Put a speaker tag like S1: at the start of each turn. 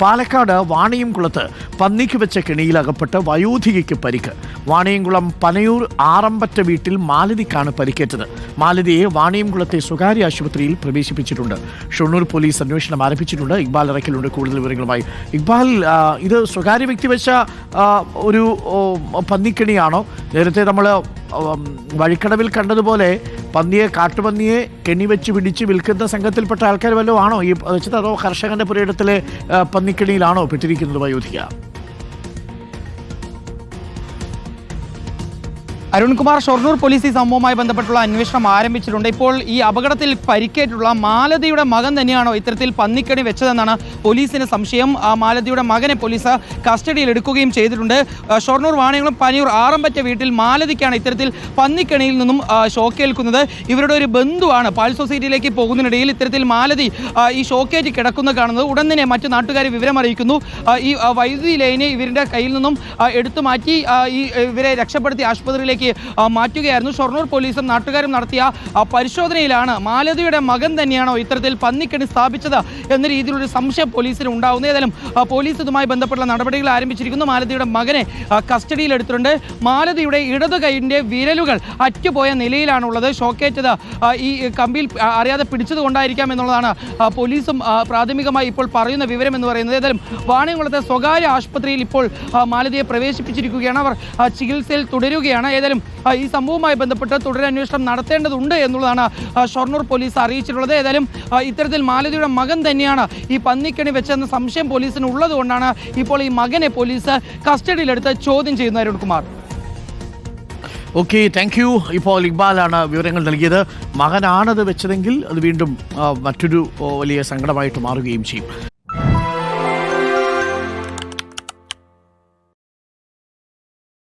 S1: പാലക്കാട് വാണിയംകുളത്ത് പന്നിക്ക് വെച്ച കെണിയിൽ അകപ്പെട്ട് വയോധികയ്ക്ക് പരിക്ക്. വാണിയംകുളം പനയൂർ ആറമ്പറ്റ വീട്ടിൽ മാലതിക്കാണ് പരിക്കേറ്റത്. മാലതിയെ വാണിയംകുളത്തെ സ്വകാര്യ ആശുപത്രിയിൽ പ്രവേശിപ്പിച്ചിട്ടുണ്ട്. ഷൊണ്ണൂർ പോലീസ് അന്വേഷണം ആരംഭിച്ചിട്ടുണ്ട്. ഇക്ബാൽ ഇറക്കലുണ്ട് കൂടുതൽ വിവരങ്ങളുമായി. ഇക്ബാൽ ഇത് സ്വകാര്യ വ്യക്തി വെച്ച ഒരു പന്നിക്കിണിയാണോ? നേരത്തെ നമ്മൾ വഴിക്കടവിൽ കണ്ടതുപോലെ പന്നിയെ കാട്ടുപന്നിയെ കെണി വെച്ച് പിടിച്ച് വിൽക്കുന്ന സംഘത്തിൽപ്പെട്ട ആൾക്കാർ വല്ലതും ആണോ? ഈ വെച്ചത് അതോ കർഷകന്റെ പുരയിടത്തിലെ പന്നിക്കെണിയിലാണോ പെട്ടിരിക്കുന്നത് വയോധിക?
S2: അരുൺകുമാർ ഷൊർണൂർ പോലീസ് ഈ സംഭവവുമായി ബന്ധപ്പെട്ടുള്ള അന്വേഷണം ആരംഭിച്ചിട്ടുണ്ട്. ഇപ്പോൾ ഈ അപകടത്തിൽ പരിക്കേറ്റുള്ള മാലതിയുടെ മകൻ തന്നെയാണോ ഇത്തരത്തിൽ പന്നിക്കണി വെച്ചതെന്നാണ് പോലീസിന് സംശയം. ആ മാലതിയുടെ മകനെ പോലീസ് കസ്റ്റഡിയിൽ എടുക്കുകയും ചെയ്തിട്ടുണ്ട്. ഷൊർണൂർ വാണിയങ്ങളും പനിയൂർ ആറമ്പറ്റ വീട്ടിൽ മാലതിക്കാണ് ഇത്തരത്തിൽ പന്നിക്കണിയിൽ നിന്നും ഷോക്കേൽക്കുന്നത്. ഇവരുടെ ഒരു ബന്ധുവാണ് പാൽ സൊസൈറ്റിയിലേക്ക് പോകുന്നതിനിടയിൽ ഇത്തരത്തിൽ മാലതി ഈ ഷോക്കേറ്റ് കിടക്കുന്ന കാണുന്നത്. ഉടൻ തന്നെ മറ്റു നാട്ടുകാരെ വിവരമറിയിക്കുന്നു ഈ വൈദ്യുതി ലൈനെ ഇവരുടെ കയ്യിൽ നിന്നും എടുത്തു മാറ്റി ഈ ഇവരെ രക്ഷപ്പെടുത്തി ആശുപത്രിയിലേക്ക് ആ, മാറ്റുകയായിരുന്നു. ഷൊർണൂർ പോലീസും നാട്ടുകാരും നടത്തിയ പരിശോധനയിലാണ് മാലതിയുടെ മകൻ തന്നെയാണോ ഇത്തരത്തിൽ പന്നിക്കണി സ്ഥാപിച്ചത് എന്ന രീതിയിലൊരു സംശയം പോലീസിന് ഉണ്ടാകുന്നത് ഏതായാലും പോലീസ് ഇതുമായി ബന്ധപ്പെട്ട നടപടികൾ ആരംഭിച്ചിരിക്കുന്നു. മാലതിയുടെ മകനെ കസ്റ്റഡിയിലെടുത്തിട്ടുണ്ട് മാലതിയുടെ ഇടതു കൈയിന്റെ വിരലുകൾ അറ്റുപോയ നിലയിലാണുള്ളത്. ഷോക്കേറ്റത് ഈ കമ്പിയിൽ അറിയാതെ പിടിച്ചത് കൊണ്ടായിരിക്കാം എന്നുള്ളതാണ് പോലീസും പ്രാഥമികമായി ഇപ്പോൾ പറയുന്ന വിവരം എന്ന് പറയുന്നത്. ഏതായാലും വാണിയംകുളത്തെ സ്വകാര്യ ആശുപത്രിയിൽ ഇപ്പോൾ മാലതിയെ പ്രവേശിപ്പിച്ചിരിക്കുകയാണ്. അവർ ചികിത്സയിൽ തുടരുകയാണ്. ഏതായാലും ആ, ഈ സംഭവവുമായി ബന്ധപ്പെട്ട് തുടരന്വേഷണം നടത്തേണ്ടതുണ്ട് എന്നുള്ളതാണ് ഷൊർണൂർ പോലീസ് അറിയിച്ചിട്ടുള്ളത്. ഏതായാലും ഇത്തരത്തിൽ മാലതിയുടെ മകൻ തന്നെയാണ് ഈ പന്നിക്കണി വെച്ചെന്ന സംശയം പോലീസിന് ഉള്ളതുകൊണ്ടാണ് ഇപ്പോൾ ഈ മകനെ പോലീസ് കസ്റ്റഡിയിലെടുത്ത് ചോദ്യം ചെയ്യുന്നത് അരുൺകുമാർ
S1: ഓക്കെ താങ്ക് യു ഇപ്പോൾ ഇക്ബാലാണ് വിവരങ്ങൾ നൽകിയത്. മകനാണത് വെച്ചതെങ്കിൽ അത് വീണ്ടും മറ്റൊരു വലിയ സങ്കടമായിട്ട് മാറുകയും ചെയ്യും.